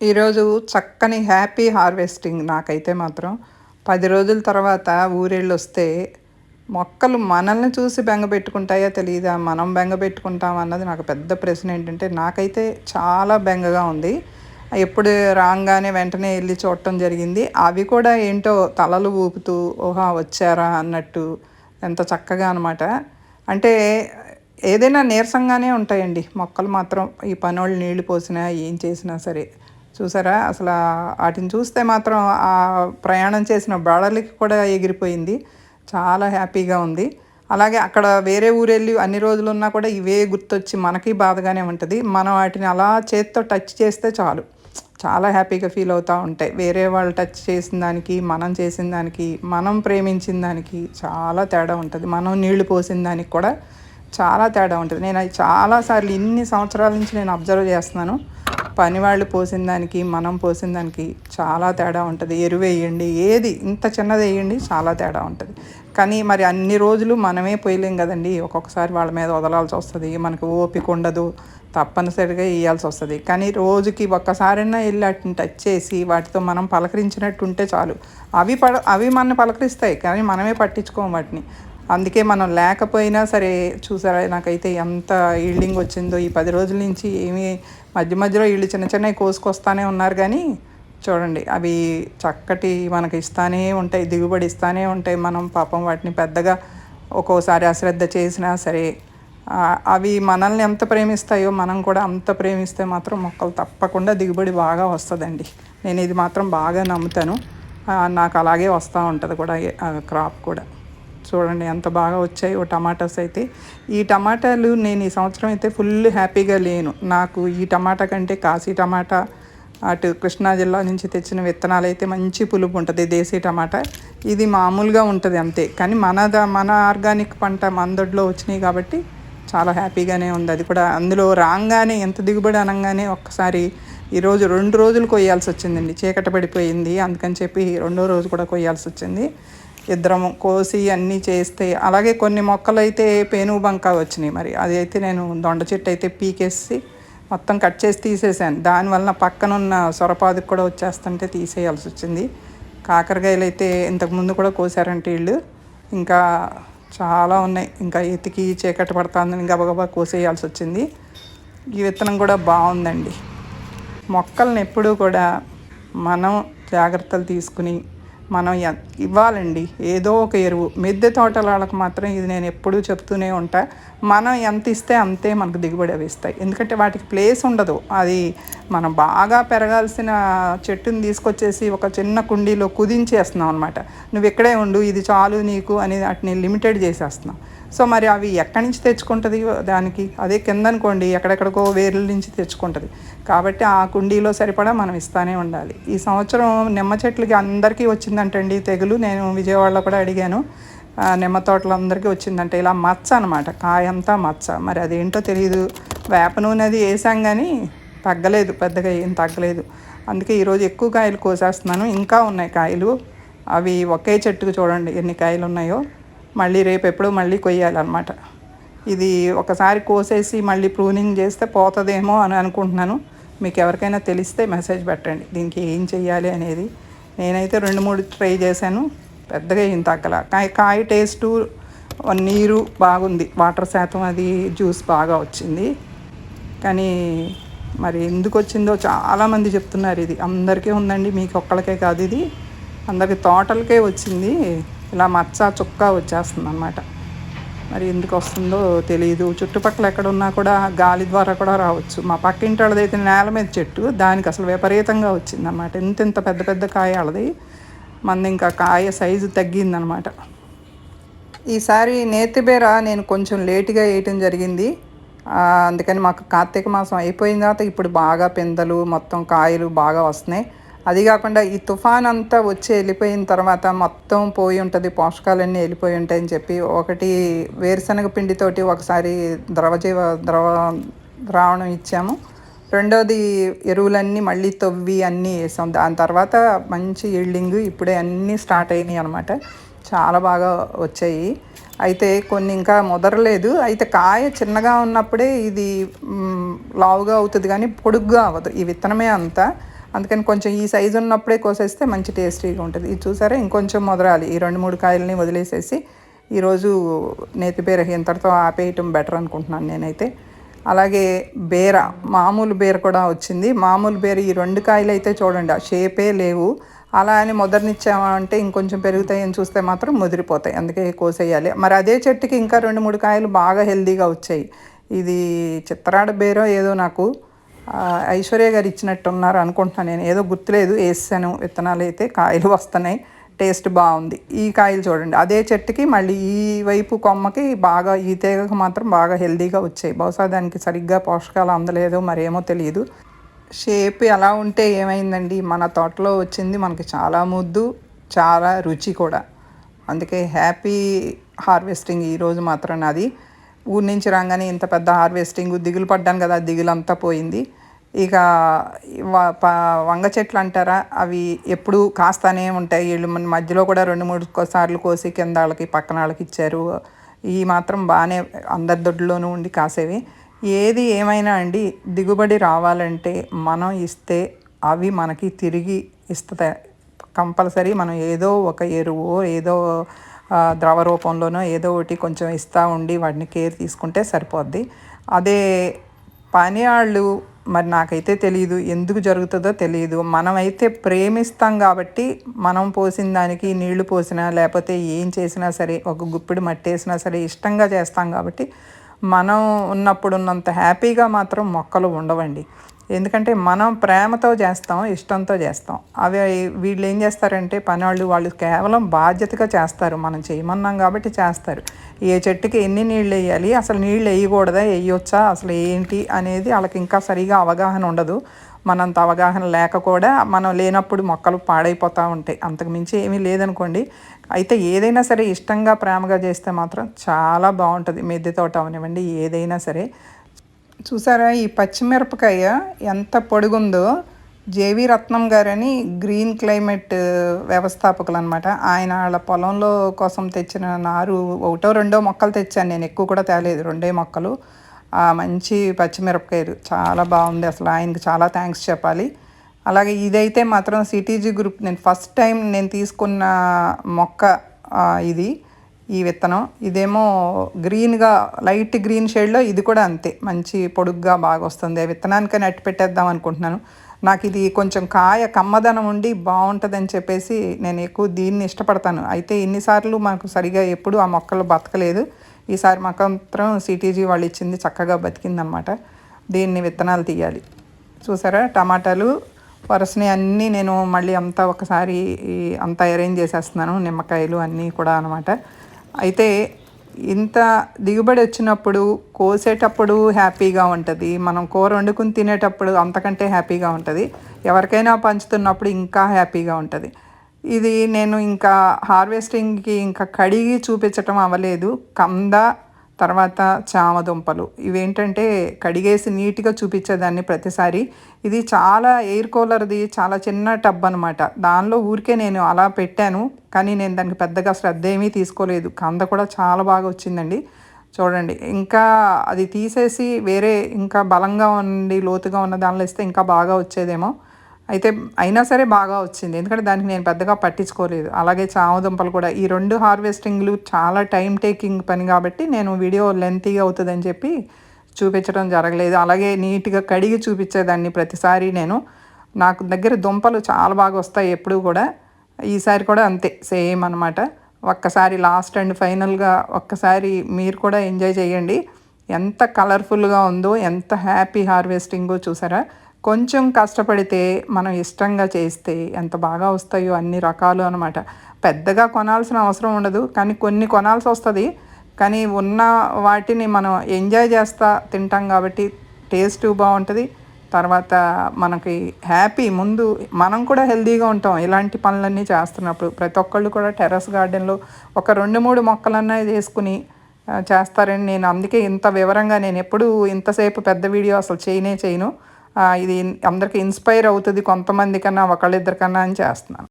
ఈరోజు చక్కని happy harvesting నాకైతే మాత్రం. పది రోజుల తర్వాత ఊరేళ్ళు వస్తే మొక్కలు మనల్ని చూసి బెంగ పెట్టుకుంటాయో తెలియదా మనం బెంగ పెట్టుకుంటాం అన్నది నాకు పెద్ద ప్రశ్న ఏంటంటే నాకైతే చాలా బెంగగా ఉంది. ఎప్పుడు రాగానే వెంటనే వెళ్ళి చూడటం జరిగింది. అవి కూడా ఏంటో తలలు ఊపుతూ ఓహా వచ్చారా? అన్నట్టు ఎంత చక్కగా అనమాట అంటే ఏదైనా నీరసంగానే ఉంటాయండి మొక్కలు మాత్రం. ఈ పనోళ్ళు నీళ్ళు పోసినా ఏం చేసినా సరే. చూసారా? అసలు వాటిని చూస్తే మాత్రం ఆ ప్రయాణం చేసిన బడలికి కూడా ఎగిరిపోయింది. చాలా హ్యాపీగా ఉంది. అలాగే అక్కడ వేరే ఊరు వెళ్ళి అన్ని రోజులు ఉన్నా కూడా ఇవే గుర్తొచ్చి మనకి బాధగానే ఉంటుంది. మనం వాటిని అలా చేత్తో టచ్ చేస్తే చాలు. చాలా హ్యాపీగా ఫీల్ అవుతూ ఉంటాయి వేరే వాళ్ళు టచ్ చేసిన దానికి మనం చేసిన దానికి మనం ప్రేమించిన దానికి చాలా తేడా ఉంటుంది. మనం నీళ్ళు పోసిన దానికి కూడా చాలా తేడా ఉంటుంది. నేను అది చాలాసార్లు ఇన్ని సంవత్సరాల నుంచి నేను అబ్జర్వ్ చేస్తున్నాను. పని వాళ్ళు పోసిన దానికి మనం పోసిన దానికి చాలా తేడా ఉంటుంది. ఎరువు వేయండి ఏది ఇంత చిన్నది వేయండి చాలా తేడా ఉంటుంది. కానీ మరి అన్ని రోజులు మనమే పోయలేం కదండి. ఒక్కొక్కసారి వాళ్ళ మీద వదలాల్సి వస్తుంది. మనకు ఓపిక ఉండదు. తప్పనిసరిగా వేయాల్సి వస్తుంది. కానీ రోజుకి ఒక్కసారైనా వెళ్ళి వాటిని టచ్ చేసి వాటితో మనం పలకరించినట్టు ఉంటే చాలు. అవి పడ అవి మన పలకరిస్తాయి. కానీ మనమే పట్టించుకోము వాటిని. అందుకే మనం లేకపోయినా సరే చూసారా నాకైతే ఎంత ఈల్డింగ్ వచ్చిందో. ఈ పది రోజుల నుంచి ఏమీ మధ్య మధ్యలో వీళ్ళు చిన్న చిన్నవి కోసుకొస్తానే ఉన్నారు కానీ చూడండి అవి చక్కటి మనకి ఇస్తానే ఉంటాయి దిగుబడి ఇస్తానే ఉంటాయి. మనం పాపం వాటిని పెద్దగా ఒక్కోసారి అశ్రద్ధ చేసినా సరే అవి మనల్ని ఎంత ప్రేమిస్తాయో మనం కూడా అంత ప్రేమిస్తే మాత్రం మొక్కలు తప్పకుండా దిగుబడి బాగా వస్తుందండి. నేను ఇది మాత్రం బాగా నమ్ముతాను. నాకు అలాగే వస్తూ ఉంటుంది కూడా క్రాప్ కూడా. చూడండి ఎంత బాగా వచ్చాయో టమాటాస్ అయితే. ఈ టమాటాలు నేను ఈ సంవత్సరం అయితే ఫుల్ హ్యాపీగా లేను. నాకు ఈ టమాటా కంటే కాశీ టమాటా అటు కృష్ణా జిల్లా నుంచి తెచ్చిన విత్తనాలు అయితే మంచి పులుపు ఉంటుంది దేశీ టమాటా. ఇది మామూలుగా ఉంటుంది అంతే. కానీ మన మన ఆర్గానిక్ పంట మందొడ్లో వచ్చినాయి కాబట్టి చాలా హ్యాపీగానే ఉంది. అది కూడా అందులో రాగానే ఎంత దిగుబడి అనగానే ఒక్కసారి ఈరోజు రెండు రోజులు కొయ్యాల్సి వచ్చిందండి. చీకట పడిపోయింది. అందుకని చెప్పి రెండో రోజు కూడా కొయ్యాల్సి వచ్చింది. ఇద్దరం కోసి అన్నీ చేస్తే అలాగే కొన్ని మొక్కలు అయితే పేను బంక వచ్చినాయి మరి. అది అయితే నేను దొండ చెట్టు అయితే పీకేసి మొత్తం కట్ చేసి తీసేసాను దానివల్ల పక్కనున్న సొరపాదుకు కూడా వచ్చేస్తుంటే తీసేయాల్సి వచ్చింది. కాకరకాయలు అయితే ఇంతకుముందు కూడా కోసారంటే వీళ్ళు ఇంకా చాలా ఉన్నాయి. ఇంకా ఎతికి చీకటి పడుతుందని గబగబా కోసేయాల్సి వచ్చింది. ఈ విత్తనం కూడా బాగుందండి. మొక్కలను ఎప్పుడూ కూడా మనం జాగ్రత్తలు తీసుకుని మనం ఇవ్వాలండి. ఏదో ఒక ఎరువు. మిద్దె తోటల మాత్రం ఇది నేను ఎప్పుడూ చెప్తూనే ఉంటా. మనం ఎంత ఇస్తే అంతే మనకు దిగుబడి అవి ఇస్తాయి. ఎందుకంటే వాటికి ప్లేస్ ఉండదు. అది మనం బాగా పెరగాల్సిన చెట్టుని తీసుకొచ్చేసి ఒక చిన్న కుండీలో కుదించేస్తున్నాం అనమాట నువ్వు ఇక్కడే ఉండు ఇది చాలు నీకు అని వాటిని లిమిటెడ్ చేసేస్తున్నాం. సో మరి అవి ఎక్కడి నుంచి తెచ్చుకుంటుంది దానికి? అదే కింద అనుకోండి ఎక్కడెక్కడికో వేర్ల నుంచి తెచ్చుకుంటుంది. కాబట్టి ఆ కుండీలో సరిపడా మనం ఇస్తానే ఉండాలి. ఈ సంవత్సరం నిమ్మ చెట్లకి అందరికీ వచ్చిందంటండి తెగులు. నేను విజయవాడలో కూడా అడిగాను. నిమ్మ తోటలు అందరికీ వచ్చిందంటే. ఇలా మచ్చ అనమాట కాయంతా మచ్చ. మరి అదేంటో తెలియదు వేప నూనె అది వేసాం కానీ తగ్గలేదు పెద్దగా ఏం తగ్గలేదు. అందుకే ఈరోజు ఎక్కువ కాయలు కోసేస్తున్నాను. ఇంకా ఉన్నాయి కాయలు. అవి ఒకే చెట్టుకు చూడండి ఎన్ని కాయలు ఉన్నాయో. మళ్ళీ రేపు ఎప్పుడో మళ్ళీ కొయ్యాలన్నమాట. ఇది ఒకసారి కోసేసి మళ్ళీ ప్రూనింగ్ చేస్తే పోతుందేమో అని అనుకుంటున్నాను. మీకు ఎవరికైనా తెలిస్తే మెసేజ్ పెట్టండి. దీనికి ఏం చెయ్యాలి అనేది. నేనైతే రెండు మూడు ట్రై చేశాను. పెద్దగా ఏం తగ్గల. కాయ కాయ టేస్టు నీరు బాగుంది. వాటర్ శాతం అది జ్యూస్ బాగా వచ్చింది. కానీ మరి ఎందుకు వచ్చిందో చాలామంది చెప్తున్నారు ఇది. అందరికీ ఉందండి మీకు ఒక్కళ్ళకే కాదు ఇది. అందరికి తోటలకే వచ్చింది. ఇలా మచ్చ చుక్క వచ్చేస్తుంది అనమాట మరి ఎందుకు వస్తుందో తెలియదు చుట్టుపక్కల ఎక్కడ ఉన్నా కూడా గాలి ద్వారా కూడా రావచ్చు. మా పక్కింటి వాళ్ళదైతే నేల మీద చెట్టు దానికి అసలు విపరీతంగా వచ్చిందన్నమాట. ఇంత ఇంత పెద్ద పెద్ద కాయ వాళ్ళది. మంది ఇంకా కాయ సైజు తగ్గిందనమాట ఈసారి నేతిబేర నేను కొంచెం లేటుగా వేయటం జరిగింది. అందుకని మాకు కార్తీక మాసం అయిపోయిన తర్వాత ఇప్పుడు బాగా పిందలు మొత్తం కాయలు బాగా వస్తున్నాయి. అది కాకుండా ఈ తుఫాన్ అంతా వచ్చి వెళ్ళిపోయిన తర్వాత మొత్తం పోయి ఉంటుంది పోషకాలన్నీ వెళ్ళిపోయి ఉంటాయని చెప్పి ఒకటి వేరుశనగ పిండితోటి ఒకసారి ద్రవజీవ ద్రవ ద్రావణం ఇచ్చాము. రెండోది ఎరువులన్నీ మళ్ళీ తవ్వి అన్నీ వేసాం. దాని తర్వాత మంచి ఈల్డింగ్ ఇప్పుడే అన్నీ స్టార్ట్ అయినాయి అనమాట చాలా బాగా వచ్చాయి. అయితే కొన్ని ఇంకా ముదరలేదు. అయితే కాయ చిన్నగా ఉన్నప్పుడే ఇది లావుగా అవుతుంది కానీ పొడుగ్గా అవ్వదు. ఈ విత్తనమే అంతా. అందుకని కొంచెం ఈ సైజు ఉన్నప్పుడే కోసేస్తే మంచి టేస్టీగా ఉంటుంది. ఇది చూసారా? ఇంకొంచెం మొదలాలి ఈ రెండు మూడు కాయలని వదిలేసేసి ఈరోజు నేతిబీర ఇంతటితో ఆపేయటం బెటర్ అనుకుంటున్నాను నేనైతే. అలాగే బీర మామూలు బీర కూడా వచ్చింది. మామూలు బీర ఈ రెండు కాయలు అయితే చూడండి ఆ షేపే లేవు. అలా అని మొదటినిచ్చామంటే ఇంకొంచెం పెరుగుతాయని చూస్తే మాత్రం ముదిరిపోతాయి. అందుకే కోసేయాలి. మరి అదే చెట్టుకి ఇంకా రెండు మూడు కాయలు బాగా హెల్దీగా వచ్చాయి. ఇది చిత్రాడ బీరో ఏదో నాకు ఐశ్వర్య గారు ఇచ్చినట్టున్నారు అనుకుంటున్నాను నేను. ఏదో గుర్తులేదు వేసాను విత్తనాలు అయితే కాయలు వస్తున్నాయి టేస్ట్ బాగుంది. ఈ కాయలు చూడండి. అదే చెట్టుకి మళ్ళీ ఈ వైపు కొమ్మకి బాగా ఈ తీగకు మాత్రం బాగా హెల్దీగా వచ్చాయి. బహుశా దానికి సరిగ్గా పోషకాలు అందలేదో మరేమో తెలియదు. షేప్ ఎలా ఉంటే ఏమైందండి? మన తోటలో వచ్చింది మనకి చాలా ముద్దు చాలా రుచి కూడా. అందుకే హ్యాపీ హార్వెస్టింగ్ ఈరోజు మాత్రం నాది. ఊరి నుంచి రాగానే ఇంత పెద్ద హార్వెస్టింగ్ దిగులు పడ్డాను కదా దిగులు అంతా పోయింది. ఇక వంగ చెట్లు అంటారా? అవి ఎప్పుడు కాస్తానే ఉంటాయి. వీళ్ళు మధ్యలో కూడా రెండు మూడు సార్లు కోసి కింద వాళ్ళకి పక్కన వాళ్ళకి ఇచ్చారు. ఈ మాత్రం బాగానే అందరి దొడ్లోనూ ఉండి కాసేవి. ఏది ఏమైనా అండి దిగుబడి రావాలంటే మనం ఇస్తే అవి మనకి తిరిగి ఇస్తాయి కంపల్సరీ మనం ఏదో ఒక ఎరువు ఏదో ద్రవ రూపంలోనో ఏదో ఒకటి కొంచెం ఇస్తూ ఉండి వాటిని కేర్ తీసుకుంటే సరిపోద్ది. అదే పని వాళ్ళు మరి నాకైతే తెలియదు ఎందుకు జరుగుతుందో తెలియదు మనమైతే ప్రేమిస్తాం కాబట్టి మనం పోసిన దానికి నీళ్ళు పోసినా లేకపోతే ఏం చేసినా సరే ఒక గుప్పిడి మట్టేసినా సరే ఇష్టంగా చేస్తాం కాబట్టి మనం ఉన్నప్పుడు ఉన్నంత హ్యాపీగా మాత్రం మొక్కలు ఉండవండి. ఎందుకంటే మనం ప్రేమతో చేస్తాం ఇష్టంతో చేస్తాం. అవి వీళ్ళు ఏం చేస్తారంటే పని వాళ్ళు వాళ్ళు కేవలం బాధ్యతగా చేస్తారు. మనం చేయమన్నాం కాబట్టి చేస్తారు. ఏ చెట్టుకి ఎన్ని నీళ్ళు వేయాలి? అసలు నీళ్ళు వేయకూడదా? వేయొచ్చా? అసలు ఏంటి? అనేది వాళ్ళకి ఇంకా సరిగా అవగాహన ఉండదు. మనంత అవగాహన లేక కూడా మనం లేనప్పుడు మొక్కలు పాడైపోతూ ఉంటాయి. అంతకుమించి ఏమీ లేదనుకోండి. అయితే ఏదైనా సరే ఇష్టంగా ప్రేమగా చేస్తే మాత్రం చాలా బాగుంటుంది. మిద్దె తోట అవనివ్వండి ఏదైనా సరే. చూసారా ఈ పచ్చిమిరపకాయ ఎంత పొడుగుందో? జేవి రత్నం గారని గ్రీన్ క్లైమేట్ వ్యవస్థాపకులు అనమాట ఆయన వాళ్ళ పొలంలో కోసం తెచ్చిన నారు ఒకటో రెండో మొక్కలు తెచ్చాను నేను. ఎక్కువ కూడా తేలేదు రెండే మొక్కలు. మంచి పచ్చిమిరపకాయలు. చాలా బాగుంది అసలు. ఆయనకి చాలా థ్యాంక్స్ చెప్పాలి. అలాగే ఇదైతే మాత్రం సిటీజీ గ్రూప్. నేను ఫస్ట్ టైం నేను తీసుకున్న మొక్క ఇది ఈ విత్తనం. ఇదేమో గ్రీన్గా లైట్ గ్రీన్ షేడ్లో ఇది కూడా అంతే. మంచి పొడుగ్గా బాగా వస్తుంది. విత్తనానికని అట్టి పెట్టేద్దాం అనుకుంటున్నాను. నాకు ఇది కొంచెం కాయ కమ్మదనం ఉండి బాగుంటుందని చెప్పేసి నేను ఎక్కువ దీన్ని ఇష్టపడతాను. అయితే ఇన్నిసార్లు మాకు సరిగా ఎప్పుడు ఆ మొక్కలు బతకలేదు. ఈసారి మాత్రం సిటీజీ వాళ్ళు ఇచ్చింది చక్కగా బతికిందనమాట దీన్ని విత్తనాలు తీయాలి. చూసారా? టమాటాలు వరుసని అన్నీ నేను మళ్ళీ అంతా ఒకసారి అంతా అరేంజ్ చేసేస్తున్నాను. నిమ్మకాయలు అన్నీ కూడా అనమాట అయితే ఇంత దిగుబడి వచ్చినప్పుడు కోసేటప్పుడు హ్యాపీగా ఉంటుంది. మనం కూర వండుకుని తినేటప్పుడు అంతకంటే హ్యాపీగా ఉంటుంది. ఎవరికైనా పంచుతున్నప్పుడు ఇంకా హ్యాపీగా ఉంటుంది. ఇది నేను ఇంకా హార్వెస్టింగ్కి ఇంకా కడిగి చూపించటం అవ్వలేదు. కంద తర్వాత చామదుంపలు. ఇవేంటంటే కడిగేసి నీట్గా చూపించేదాన్ని ప్రతిసారి. ఇది చాలా ఎయిర్ కూలర్ది చాలా చిన్న టబ్ అనమాట దానిలో ఊరికే నేను అలా పెట్టాను. కానీ నేను దానికి పెద్దగా శ్రద్ధ ఏమీ తీసుకోలేదు. కంద కూడా చాలా బాగా వచ్చిందండి. చూడండి. ఇంకా అది తీసేసి వేరే ఇంకా బలంగా ఉండి లోతుగా ఉన్న దానిలో ఇస్తే ఇంకా బాగా వచ్చేదేమో. అయితే అయినా సరే బాగా వచ్చింది. ఎందుకంటే దానికి నేను పెద్దగా పట్టించుకోలేదు. అలాగే చామదుంపలు కూడా. ఈ రెండు హార్వెస్టింగ్లు చాలా టైం టేకింగ్ పని కాబట్టి నేను వీడియో లెంతీగా అవుతుందని చెప్పి చూపించడం జరగలేదు. అలాగే నీట్గా కడిగి చూపించేదాన్ని ప్రతిసారి నేను. నాకు దగ్గర దుంపలు చాలా బాగా వస్తాయి ఎప్పుడు కూడా. ఈసారి కూడా అంతే సేమ్ అనమాట ఒక్కసారి లాస్ట్ అండ్ ఫైనల్గా ఒక్కసారి మీరు కూడా ఎంజాయ్ చేయండి. ఎంత కలర్ఫుల్గా ఉందో ఎంత హ్యాపీ హార్వెస్టింగో చూసారా? కొంచెం కష్టపడితే మనం ఇష్టంగా చేస్తే ఎంత బాగా వస్తాయో అన్ని రకాలు అనమాట పెద్దగా కొనాల్సిన అవసరం ఉండదు. కానీ కొన్ని కొనాల్సి వస్తుంది. కానీ ఉన్న వాటిని మనం ఎంజాయ్ చేస్తా తింటాం కాబట్టి టేస్ట్ బాగుంటుంది. తర్వాత మనకి హ్యాపీ ముందు మనం కూడా హెల్తీగా ఉంటాం. ఇలాంటి పనులన్నీ చేస్తున్నప్పుడు ప్రతి ఒక్కళ్ళు కూడా టెర్రస్ గార్డెన్లో ఒక రెండు మూడు మొక్కలన్నా చేసుకుని చేస్తారని నేను అందుకే ఇంత వివరంగా నేను ఎప్పుడూ ఇంతసేపు పెద్ద వీడియో అసలు చేయనే చేయను. ఇది అందరికీ ఇన్స్పైర్ అవుతుంది కొంతమంది కన్నా ఒకళ్ళిద్దరికన్నా అని చేస్తున్నాను.